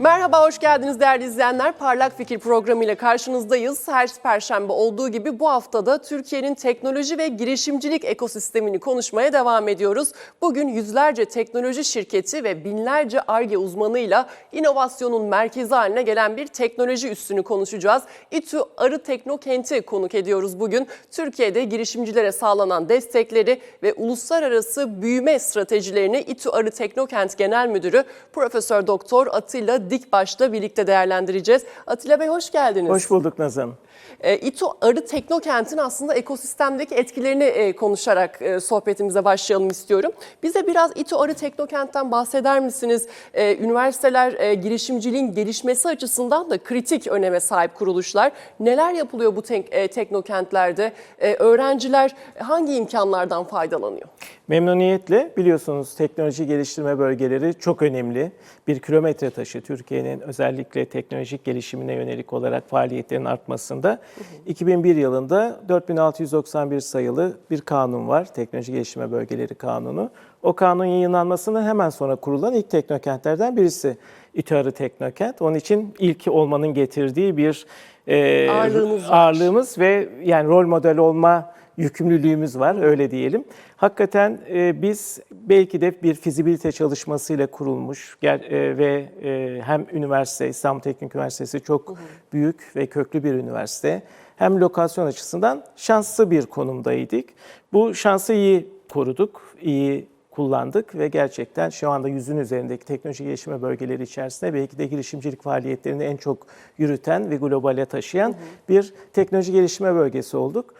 Maar Merhaba, hoş geldiniz değerli izleyenler. Parlak Fikir programı ile karşınızdayız. Her perşembe olduğu gibi bu haftada Türkiye'nin teknoloji ve girişimcilik ekosistemini konuşmaya devam ediyoruz. Bugün yüzlerce teknoloji şirketi ve binlerce ARGE uzmanıyla inovasyonun merkezi haline gelen bir teknoloji üssünü konuşacağız. İTÜ Arı Teknokent'i konuk ediyoruz bugün. Türkiye'de girişimcilere sağlanan destekleri ve uluslararası büyüme stratejilerini İTÜ Arı Teknokent Genel Müdürü Profesör Doktor Atilla Dikbaş'la birlikte değerlendireceğiz. Atilla Bey hoş geldiniz. Hoş bulduk Nazan. E, İTÜ Arı Teknokent'in aslında ekosistemdeki etkilerini e, konuşarak e, sohbetimize başlayalım istiyorum. Bize biraz İTÜ Arı Teknokent'ten bahseder misiniz? E, üniversiteler e, girişimciliğin gelişmesi açısından da kritik öneme sahip kuruluşlar. Neler yapılıyor bu tek, e, teknokentlerde? E, öğrenciler hangi imkanlardan faydalanıyor? Memnuniyetle biliyorsunuz teknoloji geliştirme bölgeleri çok önemli. Bir kilometre taşı Türkiye'nin özellikle teknolojik gelişimine yönelik olarak faaliyetlerin artmasında. 2001 yılında 4691 sayılı bir kanun var. Teknoloji Geliştirme Bölgeleri Kanunu. O kanun yayınlanmasının hemen sonra kurulan ilk teknokentlerden birisi İTÜ Teknokent. Onun için ilk olmanın getirdiği bir e, Ağırlığımız ağırlığımız ve yani rol model olma yükümlülüğümüz var öyle diyelim. Hakikaten e, biz belki de bir fizibilite çalışmasıyla kurulmuş ger- e, ve e, hem üniversite İstanbul Teknik Üniversitesi çok büyük ve köklü bir üniversite. Hem lokasyon açısından şanslı bir konumdaydık. Bu şansı iyi koruduk, iyi kullandık ve gerçekten şu anda yüzün üzerindeki teknoloji gelişme bölgeleri içerisinde belki de girişimcilik faaliyetlerini en çok yürüten ve globale taşıyan bir teknoloji gelişme bölgesi olduk.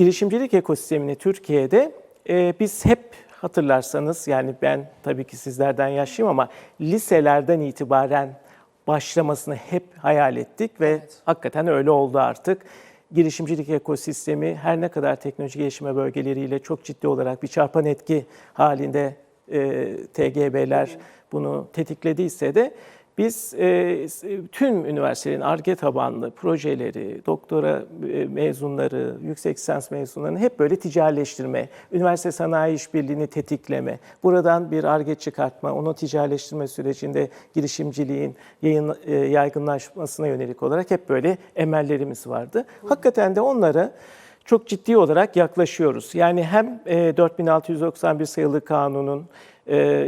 Girişimcilik ekosistemini Türkiye'de e, biz hep hatırlarsanız yani ben tabii ki sizlerden yaşlıyım ama liselerden itibaren başlamasını hep hayal ettik ve hakikaten öyle oldu artık. Girişimcilik ekosistemi her ne kadar teknoloji gelişme bölgeleriyle çok ciddi olarak bir çarpan etki halinde e, TGB'ler bunu tetiklediyse de biz e, tüm üniversitelerin ARGE tabanlı projeleri, doktora e, mezunları, yüksek lisans mezunlarını hep böyle ticarileştirme, üniversite sanayi işbirliğini tetikleme, buradan bir ARGE çıkartma, onu ticarileştirme sürecinde girişimciliğin yayın, e, yaygınlaşmasına yönelik olarak hep böyle emellerimiz vardı. Hakikaten de onlara çok ciddi olarak yaklaşıyoruz. Yani hem e, 4691 sayılı kanunun e,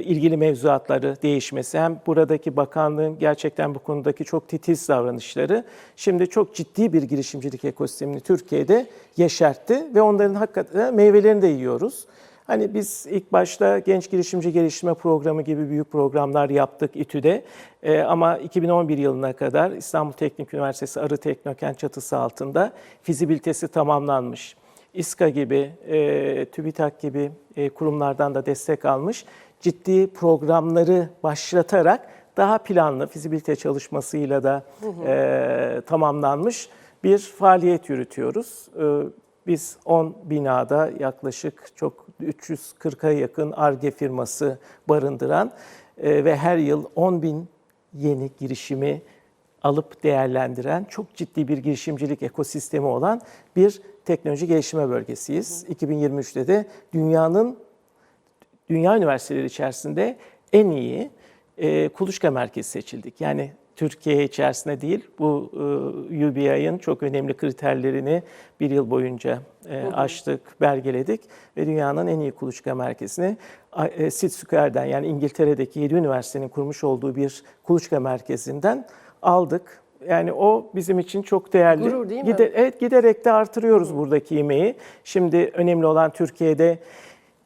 ilgili mevzuatları değişmesi hem buradaki bakanlığın gerçekten bu konudaki çok titiz davranışları şimdi çok ciddi bir girişimcilik ekosistemini Türkiye'de yeşertti ve onların hakikaten meyvelerini de yiyoruz. Hani biz ilk başta Genç Girişimci Geliştirme Programı gibi büyük programlar yaptık İTÜ'de. Ee, ama 2011 yılına kadar İstanbul Teknik Üniversitesi Arı Teknokent çatısı altında fizibilitesi tamamlanmış. İSKA gibi, e, TÜBİTAK gibi e, kurumlardan da destek almış. Ciddi programları başlatarak daha planlı fizibilite çalışmasıyla da e, tamamlanmış bir faaliyet yürütüyoruz. E, biz 10 binada yaklaşık çok 340'a yakın ARGE firması barındıran e, ve her yıl 10 bin yeni girişimi alıp değerlendiren çok ciddi bir girişimcilik ekosistemi olan bir teknoloji geliştirme bölgesiyiz. 2023'te de dünyanın dünya üniversiteleri içerisinde en iyi e, kuluçka merkezi seçildik. Yani Türkiye içerisinde değil, bu e, UBI'ın çok önemli kriterlerini bir yıl boyunca e, aştık, belgeledik ve dünyanın en iyi kuluçka merkezini e, Sid Square'den yani İngiltere'deki 7 üniversitenin kurmuş olduğu bir kuluçka merkezinden aldık. Yani o bizim için çok değerli. Gurur değil mi? Gide- evet giderek de artırıyoruz buradaki yemeği. Şimdi önemli olan Türkiye'de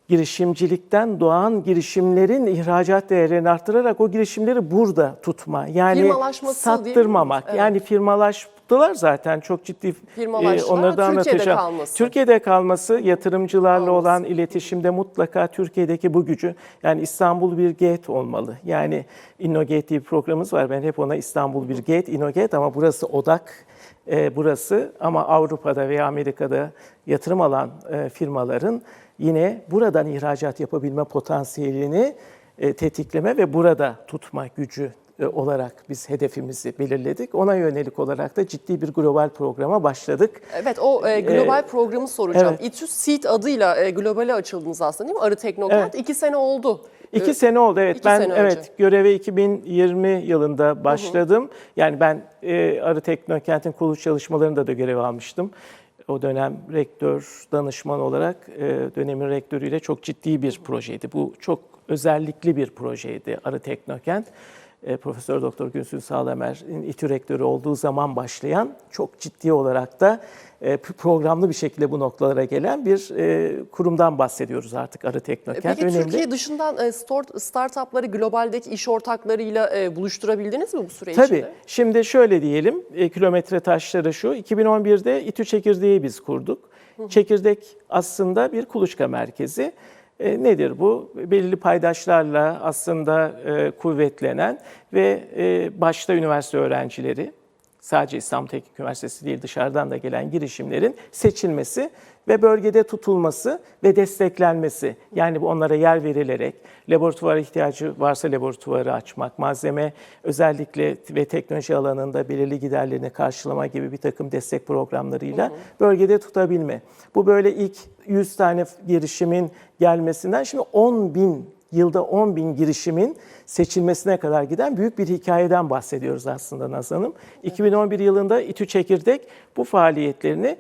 girişimcilikten doğan girişimlerin ihracat değerlerini arttırarak o girişimleri burada tutma. Yani sattırmamak. Evet. Yani firmalaştılar zaten çok ciddi Firmalaştılar onları da anlatacağım. kalması. Türkiye'de kalması, yatırımcılarla Kalması. olan iletişimde mutlaka Türkiye'deki bu gücü yani İstanbul bir gate olmalı. Yani Innogate diye bir programımız var. Ben hep ona İstanbul bir gate, Innogate ama burası odak e, burası ama Avrupa'da veya Amerika'da yatırım alan e, firmaların yine buradan ihracat yapabilme potansiyelini e, tetikleme ve burada tutma gücü e, olarak biz hedefimizi belirledik. Ona yönelik olarak da ciddi bir global programa başladık. Evet o e, global programı soracağım. evet. İTÜ Seed adıyla e, globale açıldınız aslında değil mi? Arı Teknokent. Evet. İki sene oldu. İki E, sene oldu evet. iki ben sene önce. evet göreve 2020 yılında başladım. Yani ben e, Arı Teknokent'in kuruluş çalışmalarında da görev almıştım. O dönem rektör, danışman olarak e, dönemin rektörüyle çok ciddi bir projeydi. Bu çok özellikli bir projeydi Arı Teknokent. E, Profesör Doktor Günsün Sağlamer'in İTÜ rektörü olduğu zaman başlayan çok ciddi olarak da e, programlı bir şekilde bu noktalara gelen bir e, kurumdan bahsediyoruz artık Arı Teknokent. Peki Önemli. Türkiye dışından e, start- startupları globaldeki iş ortaklarıyla e, buluşturabildiniz mi bu süre Tabii. içinde? Şimdi şöyle diyelim, e, kilometre taşları şu. 2011'de İTÜ Çekirdeği biz kurduk. Çekirdek aslında bir kuluçka merkezi. E, nedir bu? Belirli paydaşlarla aslında e, kuvvetlenen ve e, başta üniversite öğrencileri, sadece İstanbul Teknik Üniversitesi değil dışarıdan da gelen girişimlerin seçilmesi ve bölgede tutulması ve desteklenmesi. Yani bu onlara yer verilerek laboratuvara ihtiyacı varsa laboratuvarı açmak, malzeme özellikle ve teknoloji alanında belirli giderlerini karşılama gibi bir takım destek programlarıyla bölgede tutabilme. Bu böyle ilk 100 tane girişimin gelmesinden şimdi 10 bin yılda 10 bin girişimin seçilmesine kadar giden büyük bir hikayeden bahsediyoruz aslında Naz Hanım. 2011 yılında İTÜ Çekirdek bu faaliyetlerini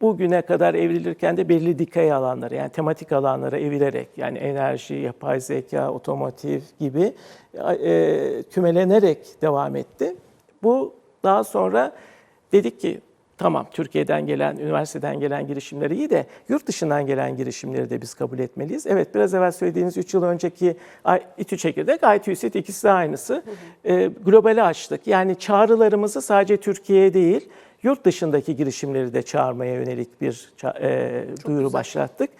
bugüne kadar evrilirken de belirli dikey alanlara yani tematik alanlara evilerek yani enerji, yapay zeka, otomotiv gibi e, kümelenerek devam etti. Bu daha sonra dedik ki tamam Türkiye'den gelen, üniversiteden gelen girişimleri iyi de yurt dışından gelen girişimleri de biz kabul etmeliyiz. Evet biraz evvel söylediğiniz 3 yıl önceki İTÜ Çekirdek, ITÜSİT ikisi de aynısı. E, globale açtık. Yani çağrılarımızı sadece Türkiye'ye değil, yurt dışındaki girişimleri de çağırmaya yönelik bir e, duyuru güzel. başlattık.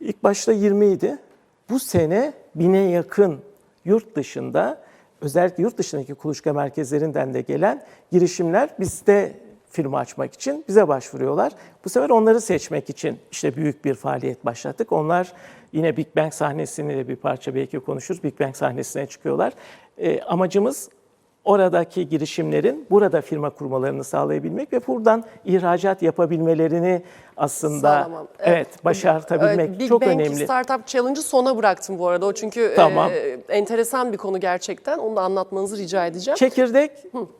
İlk başta 20 idi. Bu sene bine yakın yurt dışında özellikle yurt dışındaki kuluçka merkezlerinden de gelen girişimler bizde firma açmak için bize başvuruyorlar. Bu sefer onları seçmek için işte büyük bir faaliyet başlattık. Onlar yine Big Bang sahnesini de bir parça belki konuşuruz. Big Bang sahnesine çıkıyorlar. E, amacımız oradaki girişimlerin burada firma kurmalarını sağlayabilmek ve buradan ihracat yapabilmelerini aslında Sağlamam. evet, başartabilmek Evet, Big çok Bang önemli. Startup Challenge'ı sona bıraktım bu arada. O çünkü Tamam. e, enteresan bir konu gerçekten. Onu da anlatmanızı rica edeceğim. Çekirdek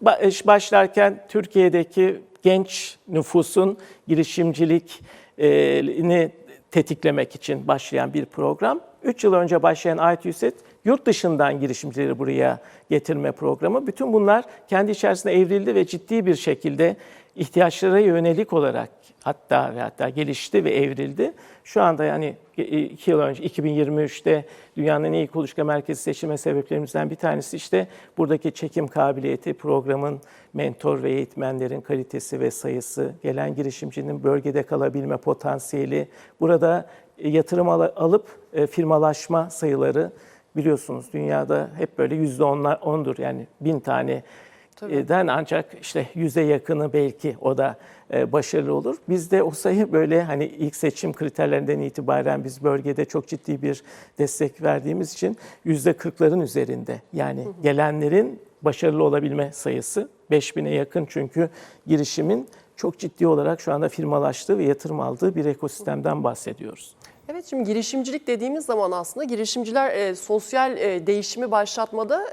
ba- iş başlarken Türkiye'deki genç nüfusun girişimcilikini tetiklemek için başlayan bir program. 3 yıl önce başlayan ITÜSET yurt dışından girişimcileri buraya getirme programı. Bütün bunlar kendi içerisinde evrildi ve ciddi bir şekilde ihtiyaçlara yönelik olarak hatta ve hatta gelişti ve evrildi. Şu anda yani iki yıl önce 2023'te dünyanın en iyi kuluçka merkezi seçilme sebeplerimizden bir tanesi işte buradaki çekim kabiliyeti, programın mentor ve eğitmenlerin kalitesi ve sayısı, gelen girişimcinin bölgede kalabilme potansiyeli, burada yatırım al- alıp e, firmalaşma sayıları biliyorsunuz dünyada hep böyle yüzde onlar ondur yani bin tane Tabii. den ancak işte yüze yakını belki o da e, başarılı olur. Bizde o sayı böyle hani ilk seçim kriterlerinden itibaren biz bölgede çok ciddi bir destek verdiğimiz için yüzde kırkların üzerinde. Yani gelenlerin başarılı olabilme sayısı 5000'e yakın çünkü girişimin çok ciddi olarak şu anda firmalaştığı ve yatırım aldığı bir ekosistemden bahsediyoruz. Evet şimdi girişimcilik dediğimiz zaman aslında girişimciler e, sosyal e, değişimi başlatmada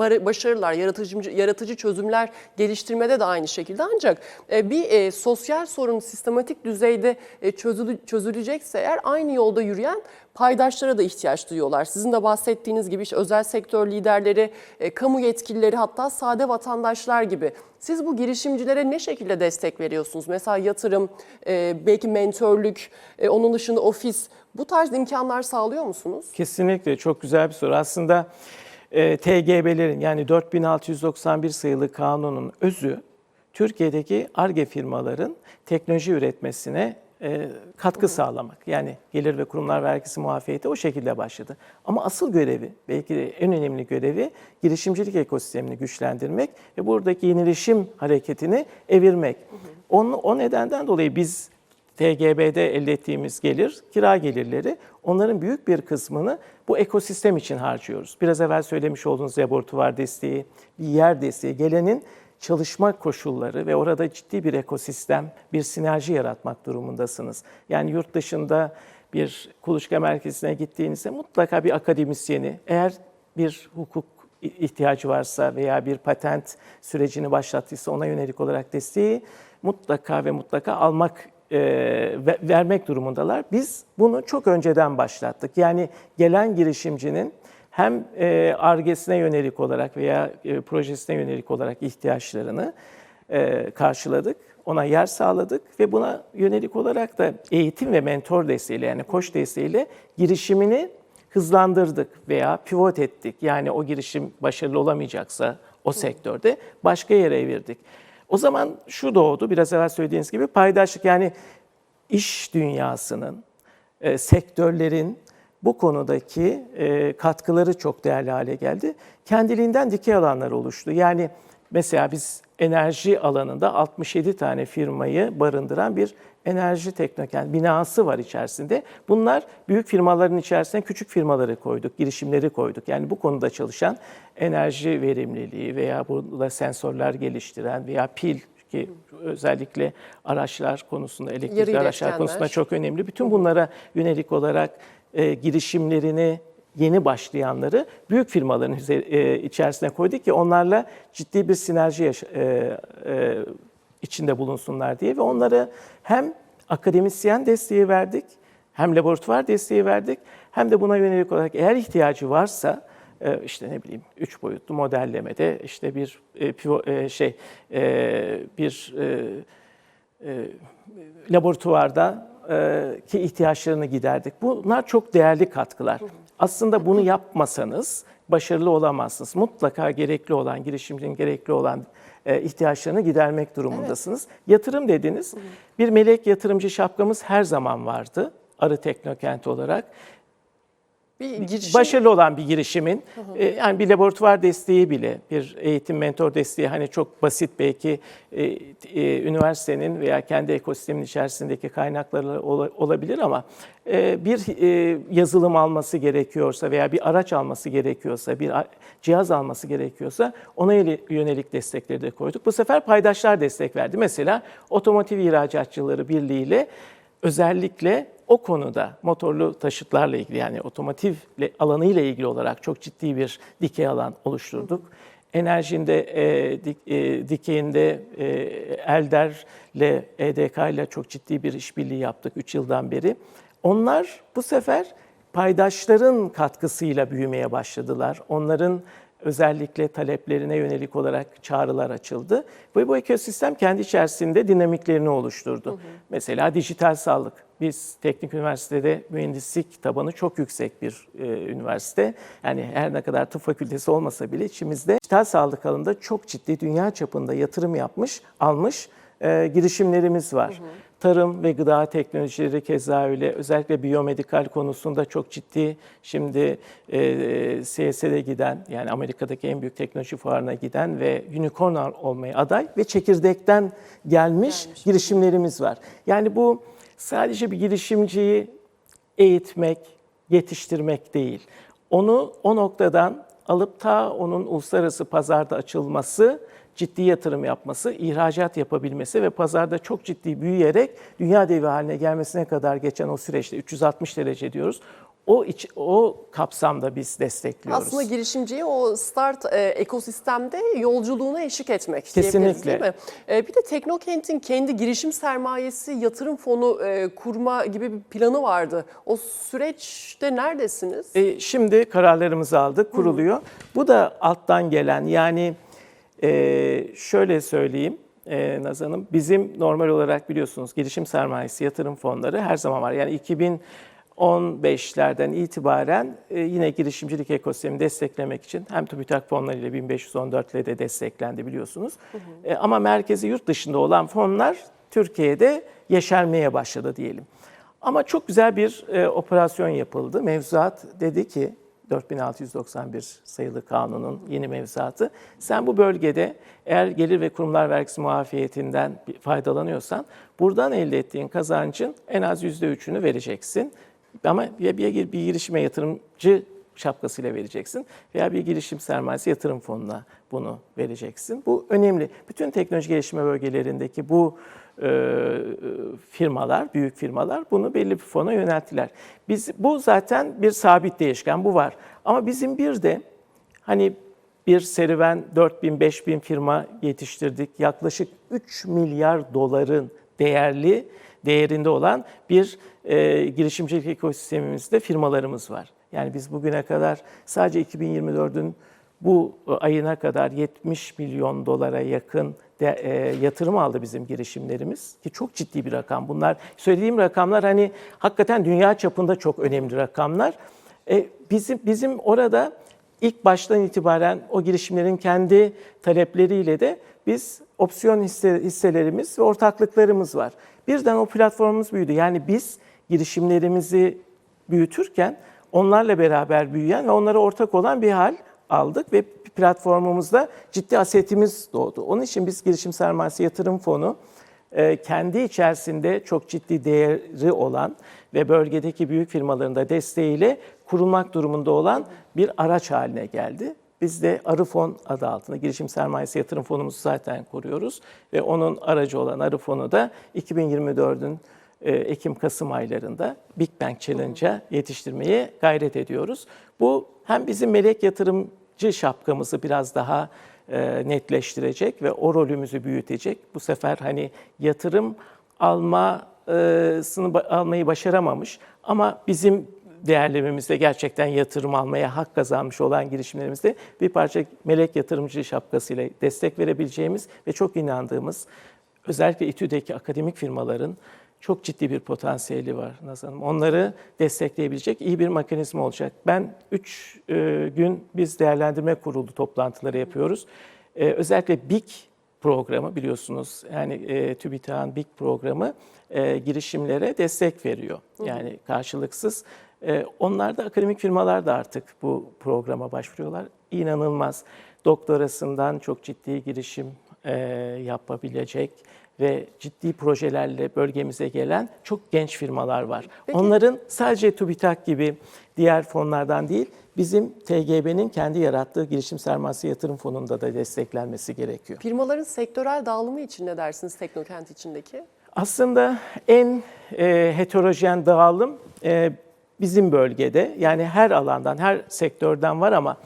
e, başarılar, yaratıcı, yaratıcı çözümler geliştirmede de aynı şekilde. Ancak e, bir e, sosyal sorun sistematik düzeyde e, çözülü, çözülecekse eğer aynı yolda yürüyen paydaşlara da ihtiyaç duyuyorlar. Sizin de bahsettiğiniz gibi işte özel sektör liderleri, e, kamu yetkilileri hatta sade vatandaşlar gibi. Siz bu girişimcilere ne şekilde destek veriyorsunuz? Mesela yatırım, e, belki mentörlük, e, onun dışında ofis bu tarz imkanlar sağlıyor musunuz? Kesinlikle çok güzel bir soru. Aslında e, TGB'lerin yani 4691 sayılı kanunun özü Türkiye'deki ARGE firmaların teknoloji üretmesine e, katkı sağlamak. Yani gelir ve kurumlar vergisi muafiyeti o şekilde başladı. Ama asıl görevi, belki de en önemli görevi girişimcilik ekosistemini güçlendirmek ve buradaki yenileşim hareketini evirmek. Onu, o nedenden dolayı biz TGB'de elde ettiğimiz gelir, kira gelirleri, onların büyük bir kısmını bu ekosistem için harcıyoruz. Biraz evvel söylemiş olduğunuz laboratuvar desteği, bir yer desteği, gelenin çalışma koşulları ve orada ciddi bir ekosistem, bir sinerji yaratmak durumundasınız. Yani yurt dışında bir kuluçka merkezine gittiğinizde mutlaka bir akademisyeni, eğer bir hukuk ihtiyacı varsa veya bir patent sürecini başlattıysa ona yönelik olarak desteği mutlaka ve mutlaka almak e, ve- vermek durumundalar. Biz bunu çok önceden başlattık. Yani gelen girişimcinin hem e, argesine yönelik olarak veya e, projesine yönelik olarak ihtiyaçlarını e, karşıladık. Ona yer sağladık ve buna yönelik olarak da eğitim ve mentor desteğiyle yani koç desteğiyle girişimini hızlandırdık veya pivot ettik. Yani o girişim başarılı olamayacaksa o sektörde başka yere evirdik. O zaman şu doğdu, biraz evvel söylediğiniz gibi paydaşlık yani iş dünyasının, e, sektörlerin bu konudaki e, katkıları çok değerli hale geldi. Kendiliğinden dikey alanlar oluştu. Yani mesela biz enerji alanında 67 tane firmayı barındıran bir enerji teknokent binası var içerisinde. Bunlar büyük firmaların içerisine küçük firmaları koyduk, girişimleri koyduk. Yani bu konuda çalışan enerji verimliliği veya burada sensörler geliştiren veya pil ki özellikle araçlar konusunda, elektrikli Yarı araçlar konusunda çok önemli. Bütün bunlara yönelik olarak e, girişimlerini yeni başlayanları büyük firmaların e, içerisine koyduk ki onlarla ciddi bir sinerji yaş- e, e, içinde bulunsunlar diye ve onlara hem akademisyen desteği verdik, hem laboratuvar desteği verdik, hem de buna yönelik olarak eğer ihtiyacı varsa e, işte ne bileyim üç boyutlu modellemede işte bir e, e, şey bir laboratuvarda ki ihtiyaçlarını giderdik. Bunlar çok değerli katkılar. Aslında bunu yapmasanız başarılı olamazsınız. Mutlaka gerekli olan, girişimcinin gerekli olan e, ihtiyaçlarını gidermek durumundasınız. Yatırım dediniz. Bir melek yatırımcı şapkamız her zaman vardı. Arı Teknokent olarak Bir girişim başarılı olan bir girişimin e, yani bir laboratuvar desteği bile bir eğitim mentor desteği hani çok basit belki e, e, üniversitenin veya kendi ekosistemin içerisindeki kaynakları ola- olabilir ama e, bir e, yazılım alması gerekiyorsa veya bir araç alması gerekiyorsa bir cihaz alması gerekiyorsa ona yöne- yönelik destekleri de koyduk. Bu sefer paydaşlar destek verdi. Mesela Otomotiv İhracatçıları Birliği ile özellikle o konuda motorlu taşıtlarla ilgili yani otomotiv alanı ile ilgili olarak çok ciddi bir dikey alan oluşturduk. Enerjinde, e, dik, e, dikeyinde e, Elder'le, EDK ile çok ciddi bir işbirliği yaptık 3 yıldan beri. Onlar bu sefer paydaşların katkısıyla büyümeye başladılar. Onların özellikle taleplerine yönelik olarak çağrılar açıldı. Ve bu ekosistem kendi içerisinde dinamiklerini oluşturdu. Mesela dijital sağlık. Biz Teknik Üniversitede mühendislik tabanı çok yüksek bir e, üniversite. Yani her ne kadar tıp fakültesi olmasa bile içimizde dijital sağlık alanında çok ciddi dünya çapında yatırım yapmış, almış e, girişimlerimiz var. Tarım ve gıda teknolojileri keza öyle. Özellikle biyomedikal konusunda çok ciddi şimdi e, CS'de giden yani Amerika'daki en büyük teknoloji fuarına giden ve unicorn olmaya aday ve çekirdekten gelmiş, girişimlerimiz var. Yani bu sadece bir girişimciyi eğitmek, yetiştirmek değil. Onu o noktadan alıp ta onun uluslararası pazarda açılması, ciddi yatırım yapması, ihracat yapabilmesi ve pazarda çok ciddi büyüyerek dünya devi haline gelmesine kadar geçen o süreçte 360 derece diyoruz. O iç, o kapsamda biz destekliyoruz. aslında girişimciyi o start e, ekosistemde yolculuğuna eşlik etmek Kesinlikle. değil mi? E, bir de Teknokent'in kendi girişim sermayesi yatırım fonu e, kurma gibi bir planı vardı. O süreçte neredesiniz? E, şimdi kararlarımızı aldık, kuruluyor. Bu da alttan gelen yani e, şöyle söyleyeyim e, Naz Hanım, bizim normal olarak biliyorsunuz girişim sermayesi yatırım fonları her zaman var. Yani 2015'lerden itibaren e, yine girişimcilik ekosistemini desteklemek için hem TÜBİTAK fonlarıyla 1514 ile de desteklendi biliyorsunuz. E, ama merkezi yurt dışında olan fonlar Türkiye'de yeşermeye başladı diyelim. Ama çok güzel bir e, operasyon yapıldı. Mevzuat dedi ki 4691 sayılı kanunun yeni mevzuatı. Sen bu bölgede eğer gelir ve kurumlar vergisi muafiyetinden faydalanıyorsan buradan elde ettiğin kazancın en az %3'ünü vereceksin. Ama ya bir, bir, girişime yatırımcı şapkasıyla vereceksin veya bir girişim sermayesi yatırım fonuna bunu vereceksin. Bu önemli. Bütün teknoloji gelişme bölgelerindeki bu firmalar, büyük firmalar bunu belli bir fona yönelttiler. Biz bu zaten bir sabit değişken, bu var. Ama bizim bir de hani bir serüven 4000 5000 firma yetiştirdik. Yaklaşık 3 milyar doların değerli değerinde olan bir e, girişimcilik ekosistemimizde firmalarımız var. Yani biz bugüne kadar sadece 2024'ün bu ayına kadar 70 milyon dolara yakın de, e, yatırım aldı bizim girişimlerimiz ki çok ciddi bir rakam. Bunlar söylediğim rakamlar hani hakikaten dünya çapında çok önemli rakamlar. E, bizim bizim orada ilk baştan itibaren o girişimlerin kendi talepleriyle de biz opsiyon hisse, hisselerimiz ve ortaklıklarımız var. Birden o platformumuz büyüdü. Yani biz girişimlerimizi büyütürken onlarla beraber büyüyen ve onlara ortak olan bir hal aldık ve platformumuzda ciddi asetimiz doğdu. Onun için biz girişim sermayesi yatırım fonu e, kendi içerisinde çok ciddi değeri olan ve bölgedeki büyük firmaların da desteğiyle kurulmak durumunda olan bir araç haline geldi. Biz de Arı Fon adı altında girişim sermayesi yatırım fonumuzu zaten kuruyoruz ve onun aracı olan Arı Fon'u da 2024'ün e, Ekim-Kasım aylarında Big Bang Challenge'a yetiştirmeye gayret ediyoruz. Bu hem bizim melek yatırımcı şapkamızı biraz daha e, netleştirecek ve o rolümüzü büyütecek. Bu sefer hani yatırım almasını almayı başaramamış ama bizim değerlememizde gerçekten yatırım almaya hak kazanmış olan girişimlerimizde bir parça melek yatırımcı şapkasıyla destek verebileceğimiz ve çok inandığımız özellikle İTÜ'deki akademik firmaların çok ciddi bir potansiyeli var Nazan Hanım. Onları destekleyebilecek iyi bir mekanizma olacak. Ben 3 gün biz değerlendirme kurulu toplantıları yapıyoruz. E, özellikle BİK programı biliyorsunuz yani e, TÜBİTAK'ın BİK programı e, girişimlere destek veriyor. Yani karşılıksız. E, onlar da akademik firmalar da artık bu programa başvuruyorlar. İnanılmaz. Doktorasından çok ciddi girişim e, yapabilecek ve ciddi projelerle bölgemize gelen çok genç firmalar var. Peki. Onların sadece TÜBİTAK gibi diğer fonlardan değil, bizim TGB'nin kendi yarattığı girişim sermayesi yatırım fonunda da desteklenmesi gerekiyor. Firmaların sektörel dağılımı için ne dersiniz Teknokent içindeki? Aslında en e, heterojen dağılım e, bizim bölgede yani her alandan, her sektörden var ama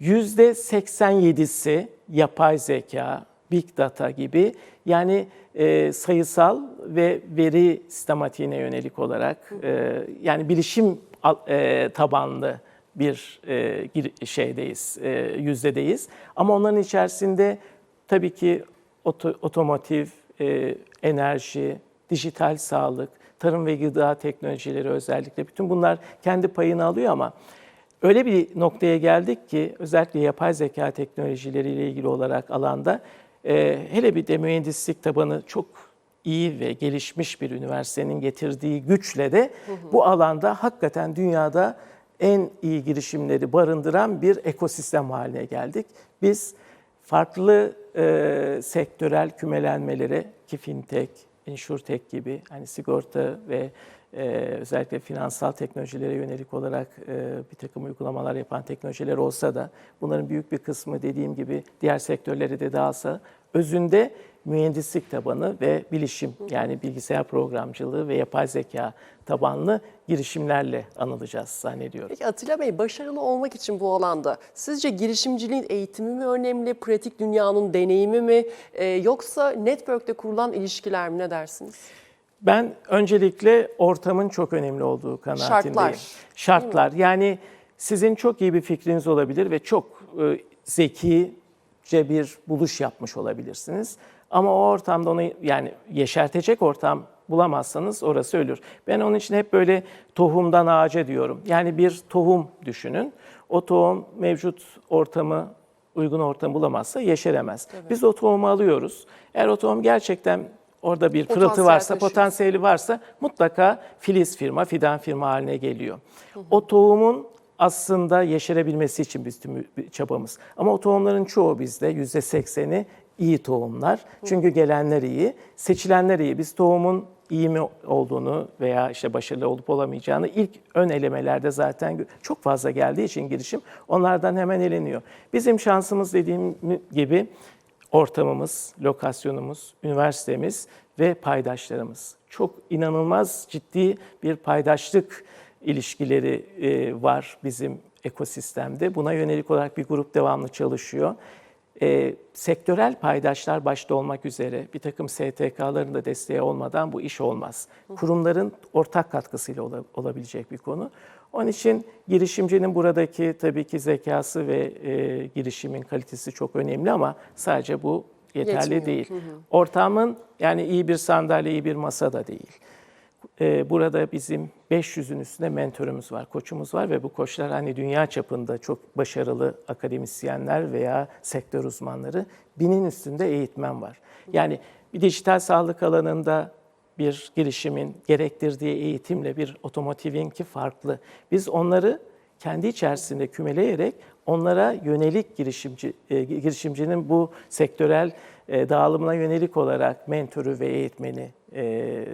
yüzde 87'si yapay zeka, big data gibi yani e, sayısal ve veri sistematiğine yönelik olarak e, yani bilişim e, tabanlı bir e, şeydeyiz, e, yüzdedeyiz. Ama onların içerisinde tabii ki oto- otomotiv, e, enerji, dijital sağlık, tarım ve gıda teknolojileri özellikle bütün bunlar kendi payını alıyor ama öyle bir noktaya geldik ki özellikle yapay zeka teknolojileriyle ilgili olarak alanda e, hele bir de mühendislik tabanı çok iyi ve gelişmiş bir üniversitenin getirdiği güçle de bu alanda hakikaten dünyada en iyi girişimleri barındıran bir ekosistem haline geldik. Biz farklı e, sektörel kümelenmelere ki fintech, insurtech gibi hani sigorta ve e, özellikle finansal teknolojilere yönelik olarak e, bir takım uygulamalar yapan teknolojiler olsa da bunların büyük bir kısmı dediğim gibi diğer sektörlere de dağılsa özünde mühendislik tabanı ve bilişim yani bilgisayar programcılığı ve yapay zeka tabanlı girişimlerle anılacağız zannediyorum. Peki Atilla Bey başarılı olmak için bu alanda sizce girişimciliğin eğitimi mi önemli, pratik dünyanın deneyimi mi e, yoksa network'te kurulan ilişkiler mi ne dersiniz? Ben öncelikle ortamın çok önemli olduğu kanaatindeyim. Şartlar. Şartlar. Yani sizin çok iyi bir fikriniz olabilir ve çok e, zekice bir buluş yapmış olabilirsiniz. Ama o ortamda onu yani yeşertecek ortam bulamazsanız orası ölür. Ben onun için hep böyle tohumdan ağaca diyorum. Yani bir tohum düşünün. O tohum mevcut ortamı uygun ortam bulamazsa yeşeremez. Biz o tohumu alıyoruz. Eğer o tohum gerçekten orada bir pırıltı Potansiyel varsa, taşıyor. potansiyeli varsa mutlaka filiz firma, fidan firma haline geliyor. O tohumun aslında yeşerebilmesi için biz tüm çabamız. Ama o tohumların çoğu bizde yüzde sekseni iyi tohumlar. Çünkü gelenler iyi, seçilenler iyi. Biz tohumun iyi mi olduğunu veya işte başarılı olup olamayacağını ilk ön elemelerde zaten çok fazla geldiği için girişim onlardan hemen eleniyor. Bizim şansımız dediğim gibi ortamımız, lokasyonumuz, üniversitemiz ve paydaşlarımız. Çok inanılmaz ciddi bir paydaşlık ilişkileri e, var bizim ekosistemde. Buna yönelik olarak bir grup devamlı çalışıyor. E, sektörel paydaşlar başta olmak üzere bir takım STK'ların da desteği olmadan bu iş olmaz. Kurumların ortak katkısıyla ola- olabilecek bir konu. Onun için girişimcinin buradaki tabii ki zekası ve e, girişimin kalitesi çok önemli ama sadece bu yeterli Yetmiyor. değil. Ortamın yani iyi bir sandalye, iyi bir masa da değil. Ee, Burada bizim 500'ün üstünde mentorumuz var, koçumuz var ve bu koçlar hani dünya çapında çok başarılı akademisyenler veya sektör uzmanları. Binin üstünde eğitmen var. Yani bir dijital sağlık alanında bir girişimin gerektirdiği eğitimle bir otomotivinki farklı. Biz onları kendi içerisinde kümeleyerek onlara yönelik girişimci e, girişimcinin bu sektörel e, dağılımına yönelik olarak mentoru ve eğitmeni e, e,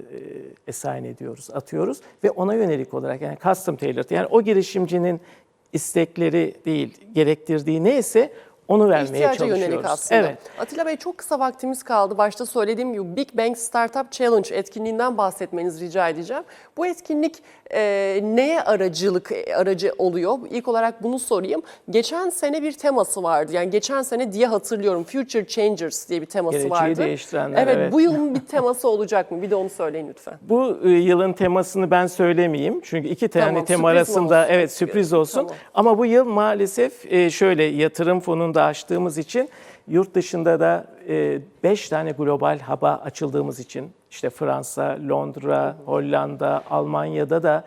assign ediyoruz, atıyoruz ve ona yönelik olarak yani custom tailored yani o girişimcinin istekleri değil, gerektirdiği neyse onu vermeye İhtiyaca çalışıyoruz. yönelik aslında. Evet. Atilla Bey çok kısa vaktimiz kaldı. Başta söylediğim gibi Big Bang Startup Challenge etkinliğinden bahsetmenizi rica edeceğim. Bu etkinlik e, neye aracılık e, aracı oluyor? İlk olarak bunu sorayım. Geçen sene bir teması vardı. Yani geçen sene diye hatırlıyorum. Future Changers diye bir teması Geleceği vardı. değiştirenler, Evet, evet. bu yılın bir teması olacak mı? Bir de onu söyleyin lütfen. Bu e, yılın temasını ben söylemeyeyim. Çünkü iki tane Tamam, tema arasında olsun? evet sürpriz olsun. Tamam. Ama bu yıl maalesef e, şöyle yatırım fonunda açtığımız için yurt dışında da 5 tane global hub'a açıldığımız için işte Fransa, Londra, Hollanda, Almanya'da da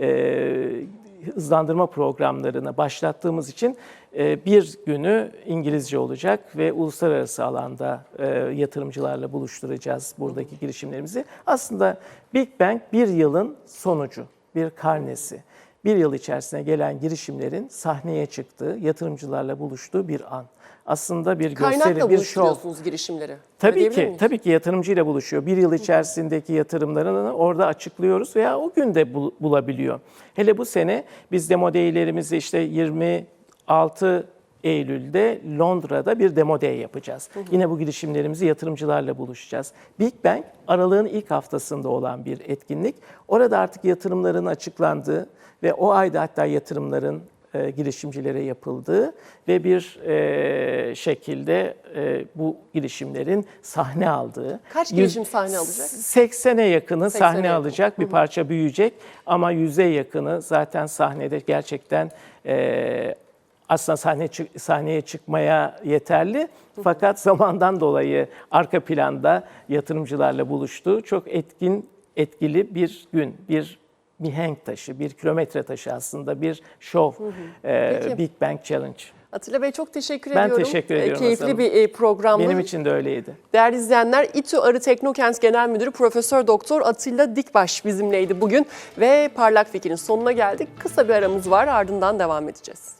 e, hızlandırma programlarını başlattığımız için e, bir günü İngilizce olacak ve uluslararası alanda e, yatırımcılarla buluşturacağız buradaki girişimlerimizi. Aslında Big Bang bir yılın sonucu, bir karnesi. Bir yıl içerisine gelen girişimlerin sahneye çıktığı, yatırımcılarla buluştuğu bir an. Aslında bir gösteri, Kaynakla bir şov. girişimleri. Tabii ki, miyiz? tabii ki yatırımcıyla buluşuyor. Bir yıl içerisindeki yatırımlarını orada açıklıyoruz veya o gün de bul- bulabiliyor. Hele bu sene biz demo day'lerimizi işte 26 Eylül'de Londra'da bir demo day yapacağız. Yine bu girişimlerimizi yatırımcılarla buluşacağız. Big Bang aralığın ilk haftasında olan bir etkinlik. Orada artık yatırımların açıklandığı ve o ayda hatta yatırımların e, girişimcilere yapıldığı ve bir e, şekilde e, bu girişimlerin sahne aldığı. Kaç girişim sahne alacak? 80'e yakını 80'e sahne yakın. alacak, bir parça büyüyecek ama 100'e yakını zaten sahnede gerçekten e, aslında sahne sahneye çıkmaya yeterli. Fakat zamandan dolayı arka planda yatırımcılarla buluştu. Çok etkin, etkili bir gün, bir mihenk taşı, bir kilometre taşı aslında bir şov. e, Peki. Big Bang Challenge. Atilla Bey çok teşekkür Ben ediyorum. teşekkür E, ediyorum Keyifli bir e, programdı. Benim için de öyleydi. Değerli izleyenler, İTÜ Arı Teknokent Genel Müdürü Profesör Doktor Atilla Dikbaş bizimleydi bugün ve Parlak Fikir'in sonuna geldik. Kısa bir aramız var ardından devam edeceğiz.